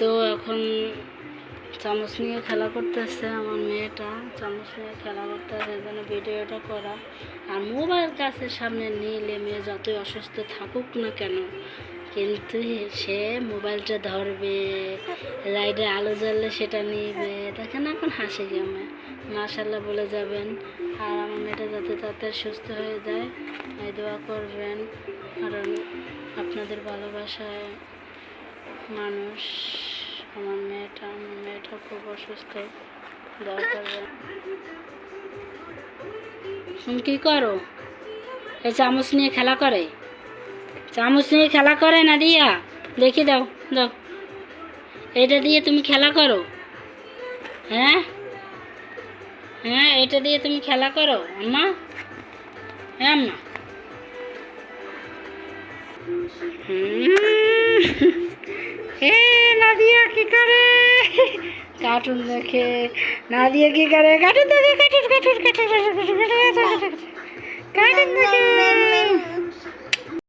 তো এখন চামচ নিয়ে খেলা করতেছে আমার মেয়েটা। চামচ নিয়ে খেলা করতেছে এই জন্য ভিডিওটা করা। আর মোবাইল কাছের সামনে নিলে মেয়ে যতই অসুস্থ থাকুক না কেন, কিন্তু সে মোবাইলটা ধরবে লাইটে আলো জ্বললে সেটা নিবে। দেখেন এখন হাসি গ্রামে মাশাল্লাহ বলে যাবেন। আর আমার মেয়েটা যাতে তাড়াতাড়ি সুস্থ হয়ে যায়, এই দোয়া করবেন। কারণ আপনাদের ভালোবাসায় মানুষ আমার মেয়েটা মেয়েটা খুব অসুস্থ। দোয়া করবেন তুমি কি করো? এই চামচ নিয়ে খেলা করে। চামচ নিয়ে খেলা করে না দিয়া? দেখি দাও দাও। এটা দিয়ে তুমি খেলা করো। হ্যাঁ? হ্যাঁ এটা দিয়ে তুমি খেলা করো, আম্মা। হ্যাঁ আম্মা। হুম। কি করে কার্টুন দেখে নাদিয়া কি করে কার্টুন দেখে cartoon cartoon cartoon cartoon cartoon দেখে